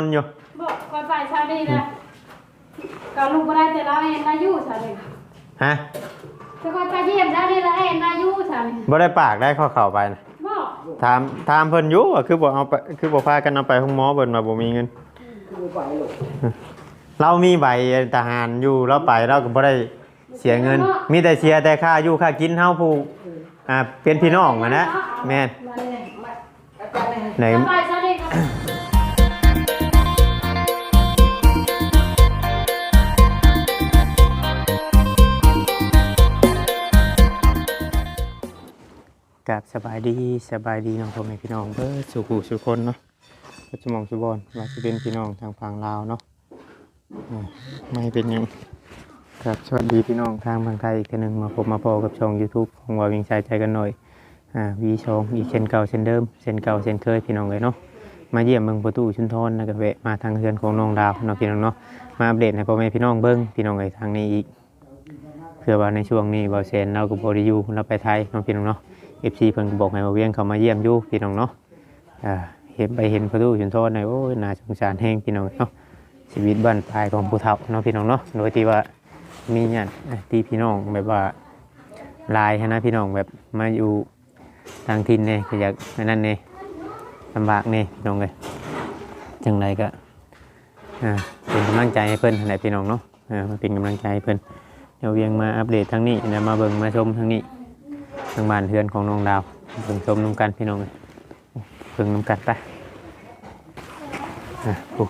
อนอยู่บอกก่อนไปเช้านี้นะก็ลูกบ่ได้แต่เราเห็นอายุซะเลยฮะแต่ก่อนไปเยี่ยมเช้านี้เราเห็นอายุซะเลยบ่ได้ปากได้ข้อเข่าไปนะบอกถามถามเพิ่นอยู่ว่าคือบ่เอาไปคือบ่พากันเอาไปห้องหมอเพิ่นมาบ่มีเงินเรามีใบทหารอยู่เราไปเราก็บ่ได้เสียเงิน มีแต่เสียแต่ค่าอยู่ค่ากินเฮาผู้อ่าเป็นพี่น้องอะนะแม่นไหน ก่อนไปเช้านี้ก็ กับสบายดีสบายดีน้องพ่อแม่พี่น้องเบิดสุขุสุคนเนาะก็จะมองสุบอนว่าจะเป็นพี่น้องทางฝั่งลาวเนาะไม่เป็นยังครับสวัสดีพี่น้องทางฝั่งไทยอีกหนึ่งมาพบมาพอกับช่อง YouTube ของวาวิงชายใจกันหน่อยอ่าวีช่องอีกเช่นเก่าเช่นเดิมเช่นเก่าเช่นเคยพี่น้องเลยเนาะมาเยี่ยมเมืองประตูชุนทนแล้วก็แวะมาทางเรือนของน้องดาวเนาะพี่น้องเนาะมาอัปเดตให้พ่อแม่พี่น้องเบิ้งพี่น้องเลยทางนี้อีกเพื่อว่าในช่วงนี้บอเซนเราก็บริยูเราไปไทยเนาะพี่น้องเนาะ เอฟซีเพิ่นก็บอกให้มาเวียงเขามาเยี่ยมอยู่พี่น้องเนาะอ่าเห็นไปเห็นประตูชุนโทษในโอ้ยน่าสงสารแห้งพี่น้องเนาะชีวิตบ้านปลายของผู้เฒ่าเนาะพี่น้องเนาะโดยที่ว่ามีญาติที่พี่น้องแบบว่าลายนะพี่น้องแบบมาอยู่ทางถิ่นเนี่ยอยากนนั่นเนี่ยลำบากเนี่ยพี่น้องเลยจังไรก็เป็นกำลังใจให้เพิ่นไหนพี่น้องเนาะมาเป็นกำลังใจให้เพิ่นเดี๋ยวเวียงมาอัปเดตทั้งนี้นะมาเบิ่งมาชมทั้งนี้ ทางบ้านเพื่อนของน้องดาวเพิ่งชมน้ำกันพี่น้องเลยเพิ่งน้ำกันไปอะโอ้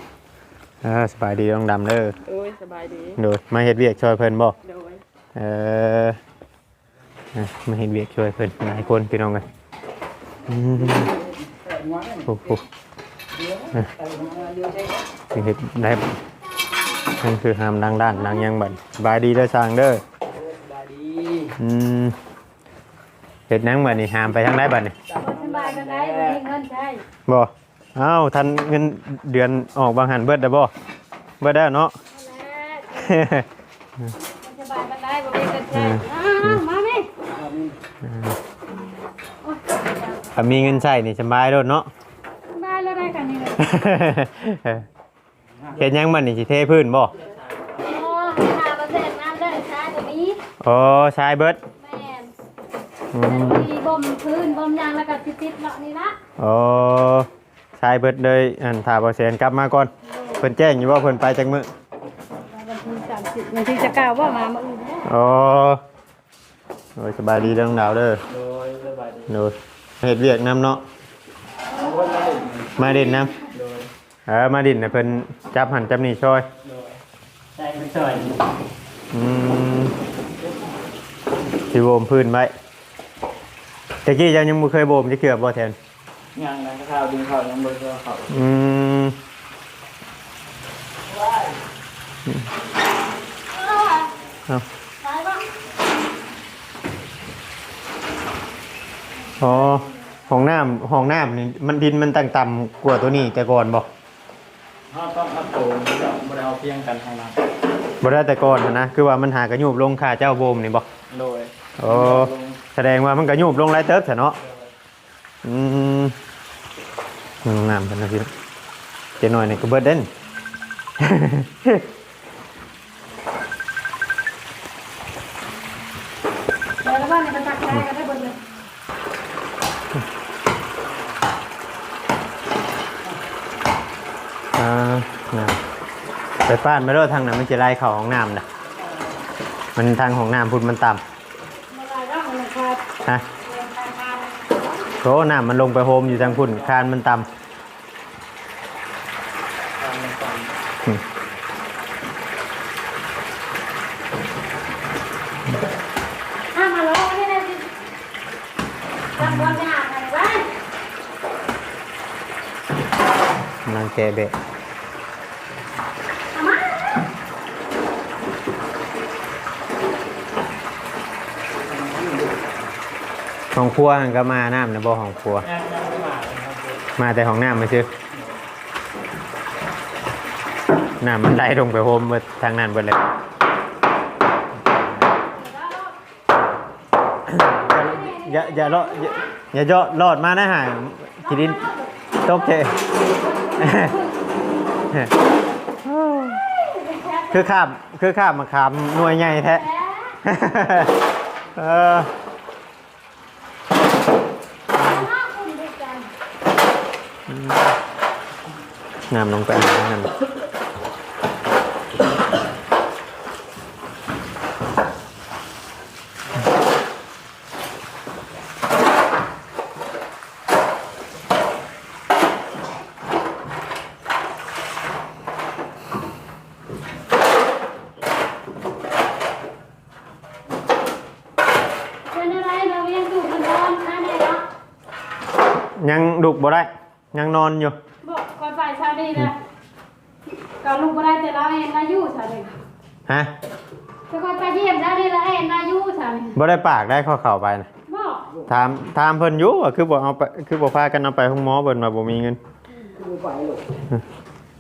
เออสบายดีน้องดำเด้อโอ้ยสบายดีโดยมาเฮ็ดเวียกช่วยเพิ่นบ่โดยเอออะมาเฮ็ดเวียกช่วยเพิ่นหลายคนพี่น้องเลยอืมโอ้โหอะสิเฮ็ดได้นั่นคือหามดังด้านดังยังบัดสบายดีเด้อสร้างเด้อสบายดีอืม เฮ็ดหนังบัดนี่หามไปทางใดบัดนี่สบายกันได้บ่มีเงินใช้บ่เอ้าวทันเงินเดือนออกบางหันเบิดได้บ่เบิดได้เนาะสบายกันได้บ่มีเงินใช้อ้าวมาแม่ถ้ามีเงินใช้นี่สบายโลดเนาะสบายแล้วได้กันนี่เลยเฮ็ดหยังบัดนี่สิเทพื้นบ่โอ้หาประเสริฐน้ำได้ใช้ตัวนี้โอ้ใชายเบิดแม่นอื มมีบ่มพื้นบ่มยางแล้วก็ติดๆเนาะนี่นะโอ้ชายเบิดเลยอันถ้าบ่แสนกลับมาก่อนเพิ่นแจ้งอยู่ว่าเพิ่นไปจังมื้อวันที่30วันที่จะกล่าวว่ามามื้ออื่นเด้อโอ้โอ้ยสบายดีเด้อน้องดาวเด้อโดยสบายดีโดยเฮ็ดเวียกนํเนาะคนมาเล่นมาเด่นนํโดยเออมาดินน่ะเพิ่นจับหันจับนี่ช่วยโดยใช่ไม่ช่วยอืมสิโบมพื้นไว้ ตะกี้ยังยังบ่เคยโบมจะเกือบบ่แทนงานนั้นข้าวดึงข้าวยังบนเขาอืมเอาอ๋อห้องน้ำห้องน้ำนี่มันดินมันต่ำๆกว่าตัวนี้แต่ก่อนบ่เขาต้องเอาโถงบริเอาเพียงกันทางนั้นบ่ได้แต่ก่อนหั้นนะคือว่ามันหากระยูบลงค่าเจ้าโบมนี่บ่โดยโอ้ แสดงว่ามันกระยูบลงหลายเติบซะเนาะอืมห้องน้ำเป็นนะพี่เจหน่อยนี่ก็เบิดเด่นแล้วบ้านนี่มันตักได้กันได้เบิดเลยอ่าน้ำไปป้านไม่รู้ทางนั้นมันจะไล่เข่าห้องน้ำนะมันทางห้องน้ำพุ่นมันต่บ่ได้ดอกมันขาดำ ฮะเงินทางการโถน้ำมันลงไปโฮมอยู่ทางพุ่นคานมันต่ทางนั้นก่อนห้ามมาล้อนี่นะสิจำบ่ได้หาใครไว้ำกำลังแกะเบะ เอามา ห้องครัวก็มาน้ำนะบ่ห้องครัว มาแต่ห้องน้ำมาชื่อน้ำมันไหลลงไปโฮมเบิดทางนั้นเบิดเลยอย่าอย่ารอดอย่าย่าเจะรอดมานะฮะทีดินตกใจคือข้ามคือข้ามมาขามหน่วยใหญ่แท้เออ น้ำลงไปงาน้ำ เป็นอะไรเรายังดูมันนอนนะเนี่ยเนาะ ยังดุกบ่ได้ ยังนอนอยู่ บอกก่อนฝ่ายชาวดีนะก็ลูกบ่ได้แต่เราเห็นอายุชาวดี ฮะ แต่ก่อนไปเยี่ยมแล้วนี่เราเห็นอายุชาวดี บ่ได้ปากได้ข้อเข่าไปนะบอกถามถามเพิ่นอยู่ว่าคือบ่เอาไปคือบ่พากันเอาไปห้องหมอเพิ่นว่าบ่มีเงิน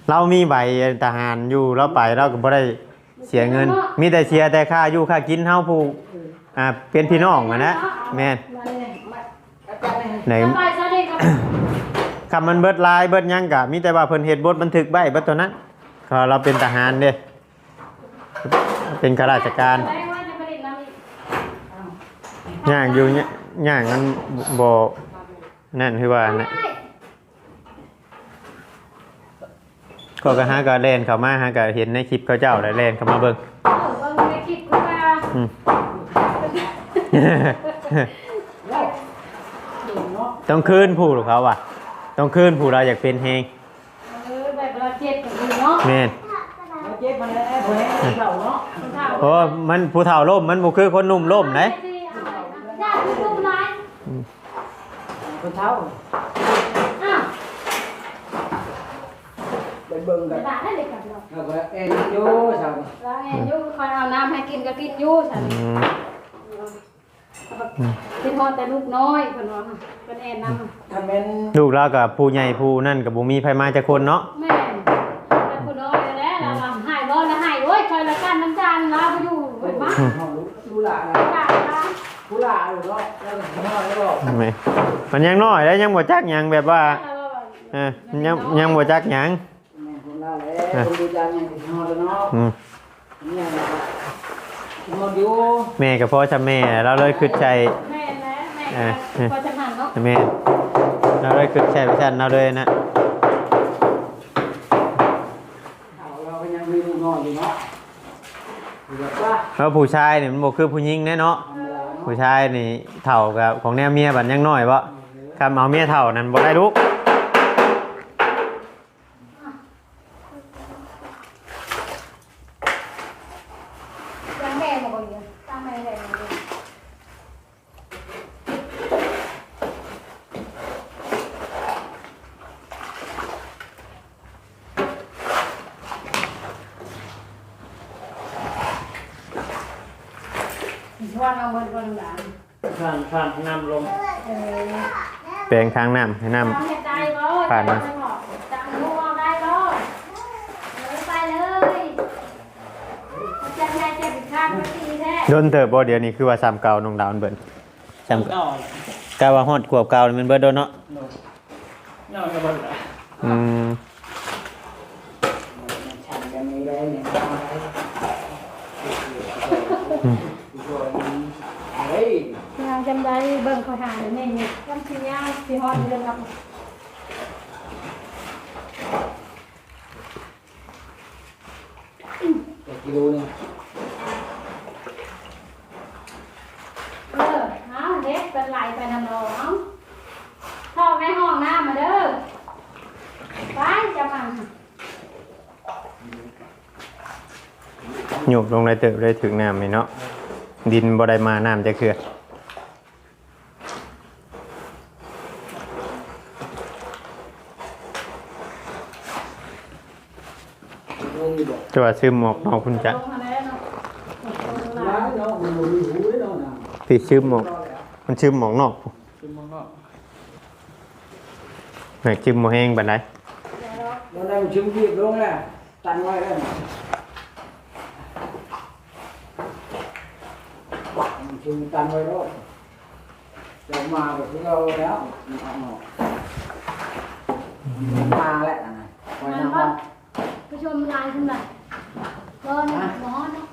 เรามีใบทหารอยู่เราไปเราก็บ่ได้เสียเงิน มีแต่เสียแต่ค่าอยู่ค่ากินเฮาผู้อ่าเป็นพี่น้องอะนะแม่นไหนฝ่ายชาวดีก็คำมันเบิดลายเบิดหยังกะมีแต่ว่าเพิ่นเฮ็ดบทบันทึกไว้เบิดเท่านั้นก็เราเป็นทหารเด้เป็นข้าราชการ ได้ว่าจะผลิตน้ำอีก ย่างอยู่เนี่ยย่างมันบ่นั่นคือว่านะก็ก็หาก็แล่นเข้ามาหาก็เห็นในคลิปเขาเจ้าแล้วแล่นเข้ามาเบิ่งเออว่าไม่คิดว่าอืมต้องคืนผู้หรือเขาว่ะ ต้องคืนผู้เราอยากเป็นเฮงเออแบบเราเจ็บกันดีเนาะแม่นเจ็บมันแล้วผมให้เข่าเนาะคนเฒ่าเพราะว่ามันผู้เฒ่าล่มมันบ่คือคนหนุ่มล่มไหน ญาติคือลูกหลาน คนเท้าอ้าวไปเบิ่งจะกันด่าได้เลยกันเนาะแล้วก็เอ็นโย่ชาวแล้วไงยูคอยเอาน้ำให้กินก็กินอยูฉันอืมกินพอแต่ลูกน้อยเพิ่นว่าเพิ่นแอนน้ำถ้าเป็นลูกเรากับผู้ใหญ่ผู้นั่นกับบ่มีไผมาจักคนเนาะแม่แต่ผู้น้อยแล้วเราว่าหายบ่แล้วหายโอ้ยคอยละกันน้ำจานลาไปอยู่เห็นมั้ยห้องดูหลานกาลาผู้ หลานเนาะแล้วก็น้อยแล้วทำไมมันยังน้อยแล้วยังบ่จักหยังแบบว่าเออยังยังบ่จักหยังแม่คนละแล้วคนดูจานยังนอนแล้วเนาะอืมเนี่ยนอนอยู่แม่กับพ่อชะแม่เราเลยคิดใจแม่แล้วแม่พอจะหันเนาะแม่เราเลยคิดใจไปซั่นเราเลยนะเราก็ยังมีลูกนอนอยู่เนาะเราผู้ชายเนี่มันบ่คือผู้หญิงแน่เนาะ ผู้ชายนี่เฒ่ากับของแนวเมียบัดยังน้อยบ่ครับเอาเมียเฒ่านั้นบ่ได้ลูก ยังแม่บ่บ่อยู่ตามแม่ได้บ่ ช วนเอาเงินคนหลานผ่านผ่านน้ำลมเออแปลงทางน้ำให้น้ำทำให้ใจบ่ผ่านมาจังหัวได้บ่เออไปเลยจะให้เจ็บอีกข้างก็ดีแท้โดนเติบบ่เดี๋ยวนี้คือว่าซ้ำเก่าน้องดาวมันเบิ่นซ้ำเน่ากาว่าฮอดขวบเก่านี่มันเบิดโดนเนาะเน่ากับมันอืม ฉันกันนี้ได้เนี่ยเฮ้ย งานจำได้เบิ่งเขาหาเนี่ยนี่จำสิยาวสิฮ อดเดือนกับกิโลนึงเออเอาเด็กเป็นไหลไปนำรองเข้าในห้องน้ำมาเด้อ ไปจะมาหยกลงในเติบได้ถึงน้ำนี่เนาะ ดินบ่ได้มาน้ำจะเคือ ลงอยู่บ่ จะว่าซึมออกนอกพุ่นจักลงมาแล้วเนาะร้านเนาะมันบ่มีหูเลยเนาะนะพี่ซึมออกมันซึมออกนอกคือมันก็ไหนซึมบ่แห้งปานใดวันนั้นชิมที่ลงแล้วตันไว้แล้วชิมตันไว้แล้วจะมาแบบที่เราแล้วเอาออกมาแหละนะไว้มันนะคก็รับผู้ชมลายขึ้นมา เบอร์นี่หมอเนาะ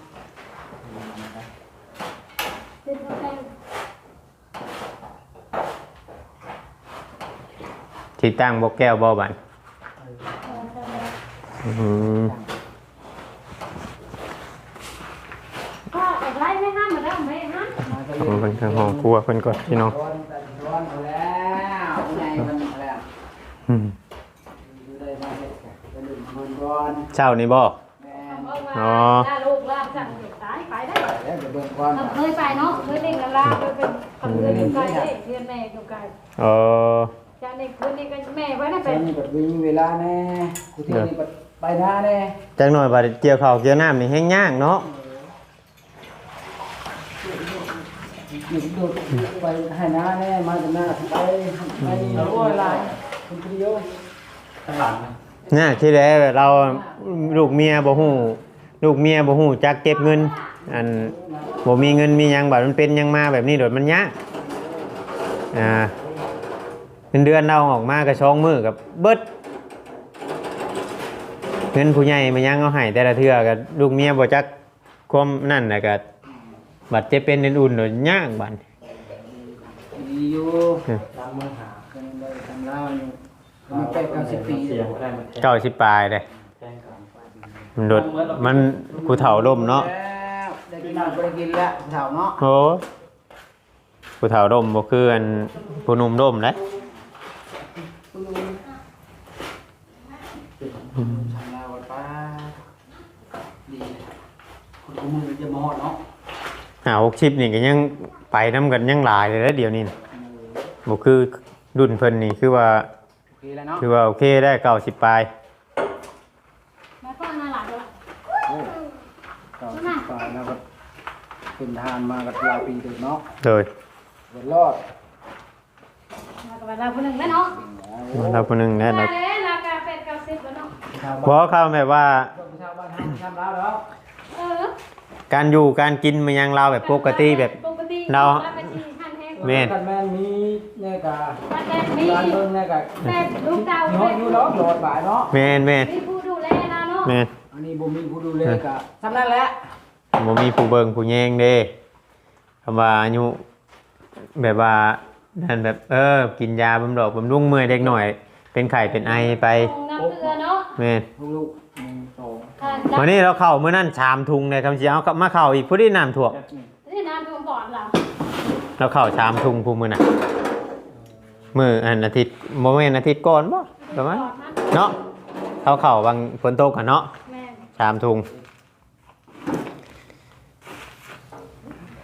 เป็นโปรแกรมที่ตั้งบกแก้วบ่บันเออแต่อืมก็ออกไล่ไม่ห้ามมาแล้วไม่ห้ามมาก็เอาเรียนเพิ่นทางห้องครัวเพิ่นก่อนพี่น้องร้อนแต่ร้อนเอาแล้วไงมันแล้วอืมอยู่ได้มาเฮ็ดกันไปดื่มมันร้อน เช้านี้บ่แม่เอาว่าอ๋อถ้าลูกลาบสั่งเด็กตายไปได้แล้วเดี๋ยวเบิ่งก่อนเราเคยไปเนาะเคยเล่นกับลาบเคยเป็นทำเงินอยู่ไกลเด้เพื่อนแม่อยู่ไกลเออจากในคืนนี้ก็แม่ไว้นะเป็เป็นนแบบมีเวลาแน่กูที่นี่แบบไปหน้าแน่จักหน่อยบัดเกี่ยวข้าวเกี่ยวน้ำนี่แห้งยากเนาะหยุดดูไปให้หน้าแน่มาจากหน้าไปไปโอ้ยลายคุณพี่โยข้างหลังนะน่าที่แรกเราลูกเมียบ่ฮู้ ลูกเมียบ่ฮู้จักเก็บเงิน อันบ่มีเงินมีหยังบัดมันเป็นหยังมาแบบนี้โดดมันยากอ่าเงินเดือนเราออกมาก็ช่องมือกับเบิดเงินผู้ใหญ่มายังเอาให้แต่ละเทื่อก็ลูกเมียบ่จักความนั่นน่ะก็บัดเจ็บเป็นอุ่นๆโดดยากบัดดีอยู่ตามมือหากันเลยทำแล้วอยู่มันเป็นเก้าสิบปีเสียงก็ได้มันแทงเก้าสิบปลายเลยแทงกัน มันโดดมันกูเฒ่าล่มเนาะแล้วได้กินน้ำก็ได้กินแล้วเฒ่าเนาะโอ้กูเฒ่าล่มบ่คืออันผู้หนุ่มล่มเลยทำแล้วป้าดีคนกูมึงจะมาหอดเนาะหาหกชิปนี่ก็ยังไปน้ำกันยังหลายเลยแล้วเดี๋ยวนี้น่ะบ่คือรุ่นเพิ่นนี่คือว่าโอเคแล้วเนาะคือว่าโอเคได้เก้าสิบปลาย แล้วก็น่ารักด้วย โอ้เก้าสิบปลายแล้วก็ เป็นทหานมากับหลายปีเด็กเนาะเลยเดือดรอดมากับเราคนหนึ่งแล้วเนาะเราคนหนึงแน่มาเราเลยราคาเป็ดเก้าสิบแล้วเนาะชาวบบ้าอนกเขาแบบว่าชาวบ้านทำทำแล้วแล้วเออการอยู่การกินมันยังเราแบบปกติแบบ ปกติเราเป็นชีหันแห้งแม่น กันแม่นมีเนี่ยกะบ้านแดงมีร้านเบิ่งเนี่ยกะเป็ดลูกเต่ามีห้องอยู่เนาะโหลดบ่ายเนาะแม่นแม่นมีผู้ดูแลนะเนาะแม่นอันนี้บ่มีผู้ดูแลกะทำนั่นแหละ บ่มีผู้เบิ่งผู้แยงเด้คำว่าอายุแบบว่านั่นแบบเออ กินยาบำดอกบำรุงเมื่อยเด็กหน่อย เป็นไข้เป็นไอไปตรงน้ำเกลือเนาะแม่นลูกๆหนึ่งสองอ่าวันนี้เราเข้ามื้อนั้นชามทุงเลยคำสิเอากลับมาเข้าอีกผู้ที่น้ำท่วมที่น้ำท่วมปอดเราเราเข้าชามทุงผู้มื้อน่ะมื้ออันอาทิตย์บ่แม่นอาทิตย์ก่อนบ่ประมาณปอดมันเนาะเขาเข้าบางฝนตกกันเนาะแม่นชามทุง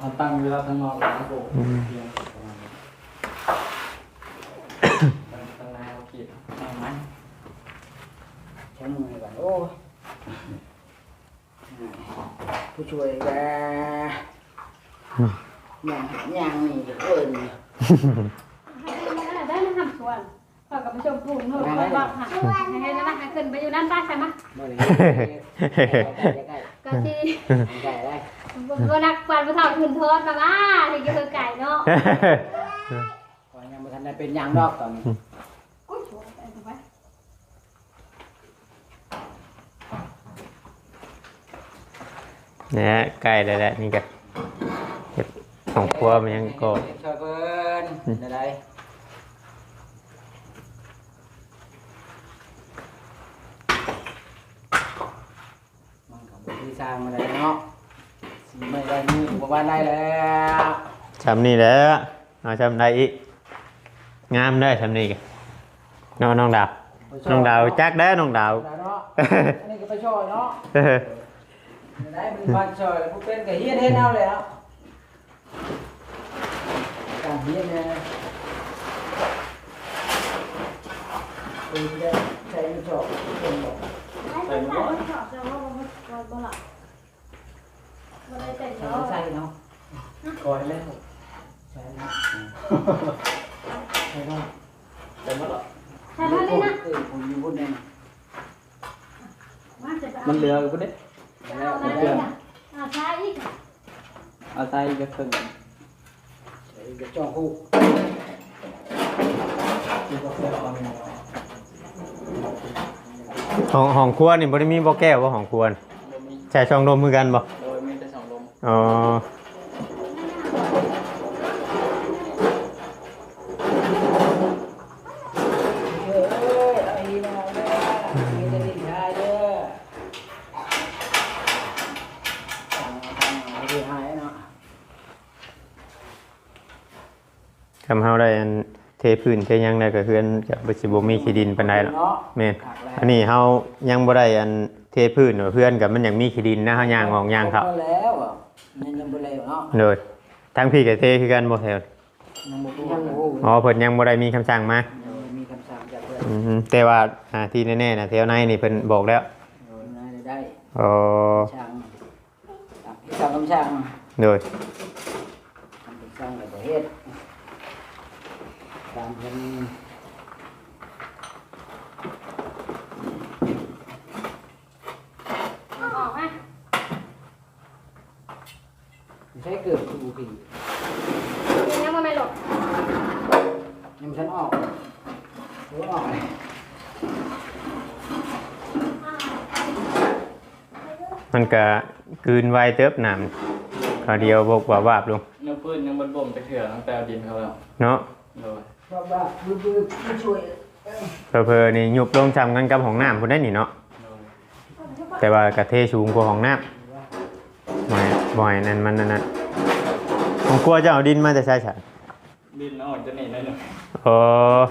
เอาตั้งเวลาข้างนอกแล้วก็เพียงตั้งนายเอาขีดเอาไหมใช้มือกันโอ้ยผู้ช่วยแกยังยังนี่เอิ้นให้ได้ได้นะทำสวนพอกับผู้ชมผู้นู่นคอยบอกหาให้ให้นะให้ขึ้นไปอยู่นั่นได้ใช่ไหมบ่ได้ใกล้ก็ที่ ใกล้ได้ก็นักฟันผู้เฒ่าทุนโทษมาว่าที่จะคือไก่เนาะขอนยังบ่ทันได้เป็นหยังดอกตอนนี้เนี่ยใกล้แล้วแหละนี่ก็เฮ็ดของครัวมันยังก็ช่วยเพิ่นได้ได้มันก็บ่ที่สร้างมาได้เนาะสิไม่ได้มือบ่ว่า ได้แล้วชำนี่แหล้วเอาชำได้อีกงามได้อชำนี่กันน้องน้องดาวน้องดาวจักได้อน้องดาวเนาะอันนี้ก็ไปช่วยเนาะเออได้มันมาช่วยผู้เป็นก็เฮียนเฮ็ดเอาแล้วการเฮียนเนี่ยเป็นได้ใช้ไม่ชอบเป็นบอกใส่หมดชอบแต่ว่ามันก็บ่หลับ บ่ได้แต่งใช้เนาะใช้เนาะคอยแล้วใช้เนาะใช้เนาะแต่เมื่อไหร่ใช่เท่านี้นะเออผมอยู่บนนั้นมาจะไปมันเหลือกูเด้เอาอะไรเนี่ยอ่าใช่อีกเอาใส่จะครึ่งใช้กระจอกคู่ที่ก็เพื่อเอาห้องห้องครัวนี่บ่ได้มีบ่แก้วบ่ห้องครัวน่ะโดยมีใช้ช่องลมมือกันบ่โดยมีแต่ส อ๋อเอ้ยไอ้น้องแม่มีแต่ดินได้เด้อสั่งทำเฮาได้อันเทพื้นเทยังได้ก็คืออันจะบ่สิบ่มีขี้ดินปานใดหรอกแม่นอันนี้เฮายังบ่ได้อันเทพื้นเพื่อนกับมันยังมีขี้ดินนะเฮาย่างออกย่างเข้าพอแล้ว อะมันยังบ่แล้วเนาะโดยทั้งพี่ก็เทคือกันบ่แถวยังบ่ยังบ่ฮู้อ๋อเพิ่นยังบ่ได้มีคำสั่งมามีคำสั่งจากเพิ่นอืมแต่ว่าอ่าที่แน่ๆน่ะแถวในนี่เพิ่นบอกแล้วโดนนายได้อ๋อช่างสั่งคำสั่งโดยคำสั่งกับประเทศตามเพิ่น เอาออกมา ใช้เกิดกูผีกินยังบ่แม่นหลบยังฉันออกหัวออกมันก็กลืนไวเติบน้ำคราวเดียวบอกว่าบาบลงเนื้อพืชยังบนบ่มจะเถื่อตั้งแต่เอาดินเขาแล้วเนาะโดยบ้าบ้าบื้อบื้อไม่ช่วยเพอๆนี่ยุบลงจำกันกับห้องน้ำพุ่นได้นี่เนาะโดยแต่ว่ากระเทสูงกว่าห้องน้ำ บ่อยบ่อยนั่นมันนั่นน่ะผมกลัวจะเอาดินมาแต่ใช่ฉันดินออกจะหนีได้หนึ่งเออ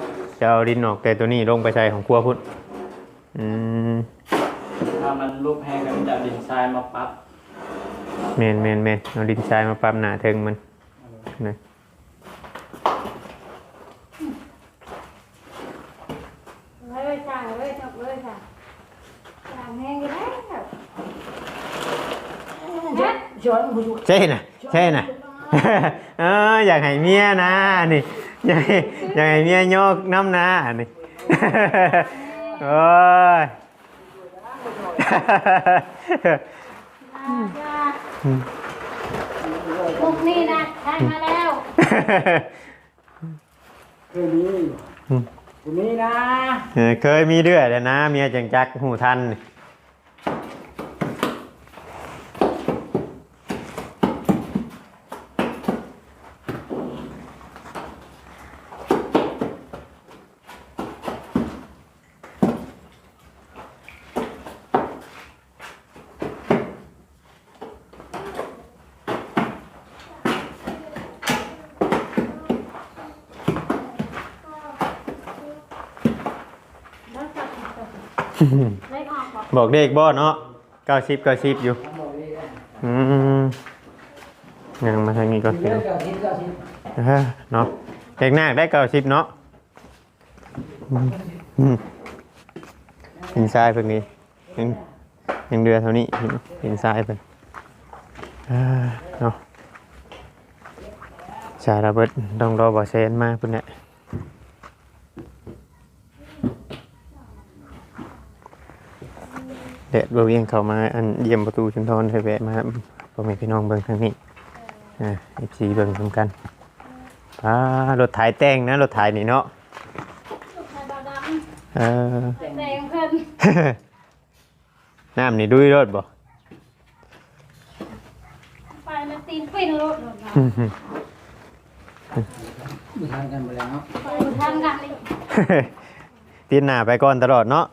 จะเอาดินออกแต่ตัวนี้ลงไปใส่ของครัวพุ่นอืมถ้ามันรูปแห้งกันจะเอาดินทรายมาปั๊บเมนเมนเมนเอาดินทรายมาปั๊มหนาเทิงมันนะเฮ้ยจ้างเลยจบเลยค่ะจ้างแห้งอยู่แล้วเฮ็ด ช่วยผู้ช่วย ใช่น่ะใช่น่ะเอออยากให้เมียนะนี่อยากให้อยากให้เมียโยกน้ำนะนี่โอ้ยอ่าจ้ามุกนี่นะได้มาแล้วคือนี้คือนี้นะเออเคยมีเดือดแล้วนะเมียจังจักหูทันนี่ แล้วจับเล็กออก บอกเด็กบ่เนาะเก้าสิบเก้าสิบอยู่ อืมยังมาทางนี้ก่อนพี่เรื่อน้องงกับทิบเนาะเด็กหน้าได้เก้าสิบเนาะอืมอืมเห็นทรายเพิ่งนี้ยังยังเดือเท่านี้เห็นทรายเพิ่นเออเนาะชาระเบิดต้องรอบอเซนมาเพุ่นแหละเด็ดบ่เวียงเข้ามาอันเยี่ยมประตูชุนทรเคยแวะมาพ่อแม่พี่น้องเบิ่งทางนี้อ่า FC เบิ่งทำกันอ่ารถถ่ายแต่งนะรถถ่ายนี่เนาะลูกชายบาดเออำแดงเพิ่นน้ำนี่ดุยรถบ่ไปมันตีนปิ้นรถหมดนะมีทางกันไปแล้วเนาะไปทางกันอีกตีนหน้าไปก่อนตลอดเนาะ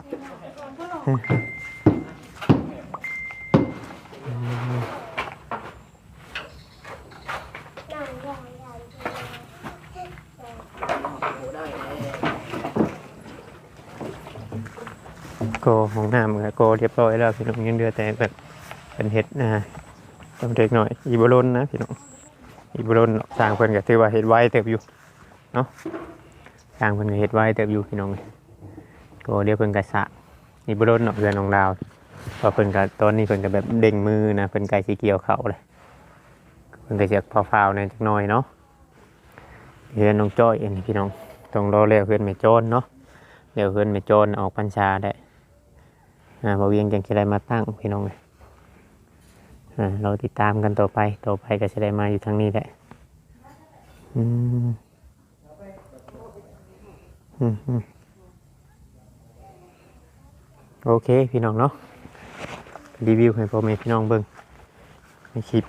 โกของหน้ำก็โกเรียบร้อยแล้วพี่น้องยังเดือแต่แบบเป็นเห็ดนะต้องเด็กหน่อยอีบุรนนะพี่น้องอีบุรนสร้างเพิ่นก็ถือว่าเห็ดไว้เติบอยู่เนาะสร้างเพิ่นก็เห็ดไว้เติบอยู่พี่น้องโกเรียกเพิ่นก็สะอีบุรนเนาะเรือนของดาวพอเพิ่นก็ตอนนี้เพิ่นก็แบบเด้งมือนะเพิ่นใกล้สิเกี่ยวเขาเลยเพิ่นก็จะพาวๆเนี่ยจักหน่อยเนาะเรือนน้องจ้อยเองพี่น้องต้องรอแล้วเพื่อนไม่โจรเนาะเดี๋ยวเพื่อนไม่โจรออกพรรษาได้ อ่าบาเวียงจังจะได้มาตั้งพี่น้องเลยอ่าเราติดตามกันต่อไปต่อไปก็จะได้มาอยู่ทางนี้แหละอืมอืมอืมโอเคพี่น้องเนาะรีวิวให้พ่อแม่พี่น้องเบิ่งในคลิป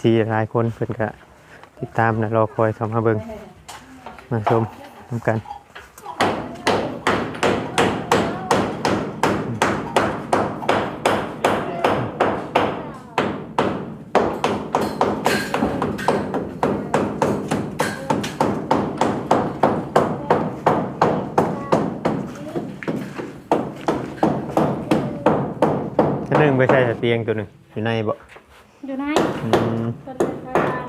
สีหลายคนเพิ่นก็ติดตามนะรอคอยเข้ามาเบิ่งมาชมนำกันหนึ่งไปใส่เตี ยงตัวหนึ่งอยู่ในบ่อยู่ไหนอืมคนเดินทาง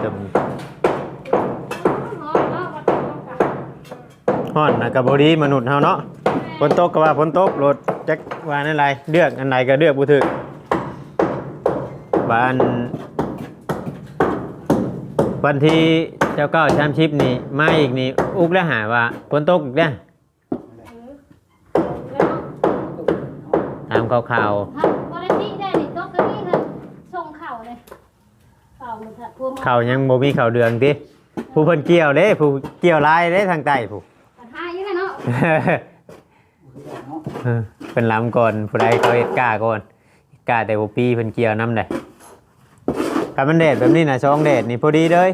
เต็มอ๋อเนาะวัดต้องกลับฮ้อนนะกับบดีมนุษย์เฮาเนาะฝนตกก็ว่าฝนตกรถจักว่านั่นไรเลือกอันใดก็เลือกบ่ถูกบ้าน วันที่เจ้าเก้าชามชิปนี่มาอีกนี่อุกแล้วหาว่าฝนตกอีกแล้วแล้วถามข่าวฮะบริษัทได้นี่โต๊ะเก้าอี้เลยส่งเข่าเลยเข่ามันจะพวงๆข่าวยังบ่มีข่าวเดืองติผู้เพิ่นเกี่ยวเด้ผู้เกี่ยวลายเด้ทางใต้ผู้ปัญหาอยู่เลยเนาะเออเป็นล้ำก่อนผู้ใดเขาเฮ็ดกล้าก่อนกล้าแต่บ่ปีเพิ่นเกี่ยวน้ำได้ ถ้ามันแดดแบบนี้นะช่องแดดนี่พอดีเลย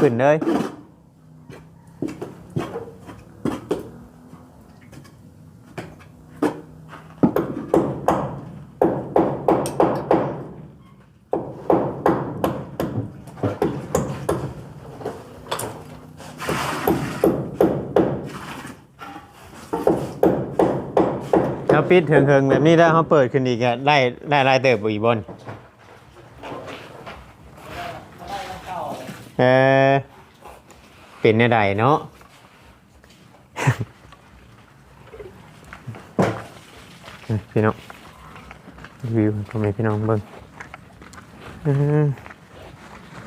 ขึ้นเลยเราปิดเถิงๆแบบนี้แล้วเขาเปิดขึ้นอีกอะได้ได้รายเติบบ่อีกบน เออเป็นแนวใดเนาะพี่น้องวิวพ่อแม่พี่น้องเบิ่ง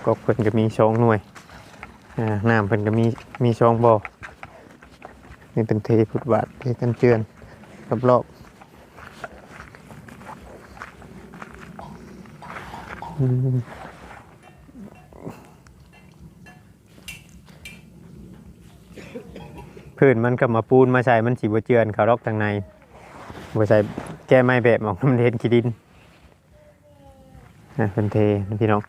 กบเพิ่นก็มีช่องหน่วยอ่าน้ำเพิ่นก็มีมีช่องบ่อนี่เป็นเทพุทธบาทเทกันเจือนรอบๆอืม พื้นมันกับมาปูนมาใส่มันสีบวเจือนเขารอกทางในบ่ใส่แก้ไม้แบบหมองมันเห็นขี้ดินนะเป็นเทนพี่น้อง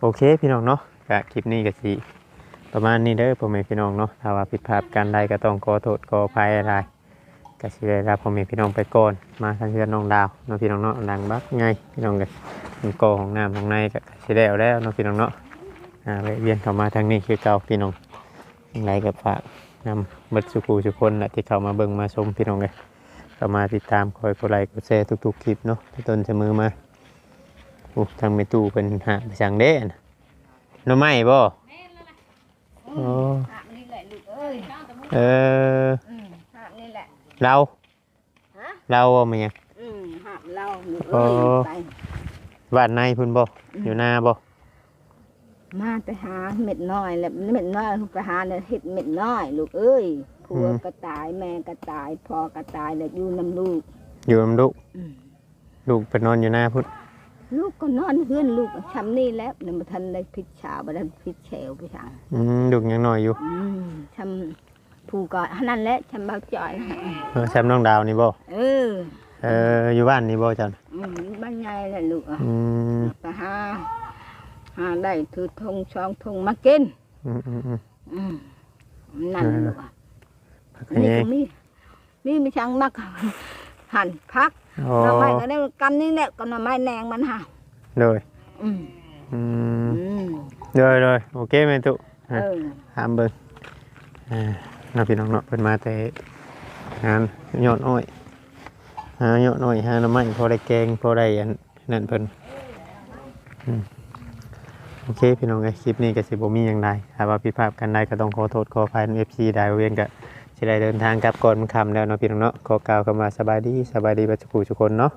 โอเคพี่น้องเนาะกะคลิปนี้ก็สิประมาณนี้เด้อพ่อแม่พี่น้องเนาะถ้าว่าผิดพลาดการใดก็ต้องขอโทษขออภัยอะไรก็สิได้รับพ่อแม่พี่น้องไปก่อนมาทางเรือนน้องดาวเนาะพี่น้องเนาะดังบักไงพี่น้องกันมันกอของน้ำทางในก็สิได้เอาแล้วเนาะพี่น้องเนาะอ่าเวียนเข้ามาทางนี้คือเก่าพี่น้องยังไงก็ฝาก นำเบิดสุขูสุคนแหละที่เข้ามาเบิ่งมาชมพี่น้องเลยเข้ามาติดตามคอยกดไลค์กดแชร์ทุกๆคลิปเนาะที่ต้นเสมอมาโอ้ทางเมตู้เป็นหาไปสั่งเด้นะหน่อไม้บ่แม่นแล้วล่ะโอ้หาบนี่แหละลูกเอ้ยเอออืมหาบนี่แหละเราฮะเราเอามายังอืมหาบเราลูกอ๋เอ้อยไปบ้านในพุ่นบ่อยู่หน้าบ่ มาไปหาเม็ดน้อยแล้วเม็ดน้อยไปหาเนี่ยเห็ดเม็ดน้อยลูกเอ้ยผัวก็ตายแม่ก็ตายพ่อก็ตายแล้วอยู่น้ำลูก อยู่ลำลูกอืมลูกไปนอนอยู่หน้าพุ่นลูกก็นอนเพื่อนลูกช้ำนี่แล้วเนี่ยมาทันได้พิชชาบ่ได้พิชเชลไปทางอืมลูกยังน้อยอยู่อืมช้ำผู้ก็นั่นแหละช้ำเบาจ่อยนะเออแซมน้องดาวนี่บ่เออเอออยู่บ้านนี่บ่จันอืมบ้านใหญ่แหละลูกอะอืมไปหา หาได้ถือธงช่องธงมากินอืมอืมอืมอืมนั่นลูกอะพักนี่นี้ก็มีมีมีช่างมักหั่นพักโอ้หน่อไม้ก็ได้กันนี่แหละก็หน่อไม้แนงมันห่าเลยอืมอืมอืมเลยเลยโอเคแม่ตุ เออถามเบิ่งอ่าน้องพี่น้องเนาะเพิ่นมาแต่งานยอดอ้อยหายอดอ้อยหาหน้ำมันพอได้แกงพอได้อันนั่นเพิ่นอืม โอเคพี่น้องไอ้ยคลิปนี้ก็สิบ่มีอย่างใดถ้าว่าผิดพลาดกันใดก็ต้องขอโทษขออภัย FC ได้เวียนก็สิได้เดินทางกลับก่อนมันค่ำแล้วเนาะพี่น้องเนาะขอกล่าวคำว่าสบายดีสบายดีบัดทุกผู้ทุกคนเนาะ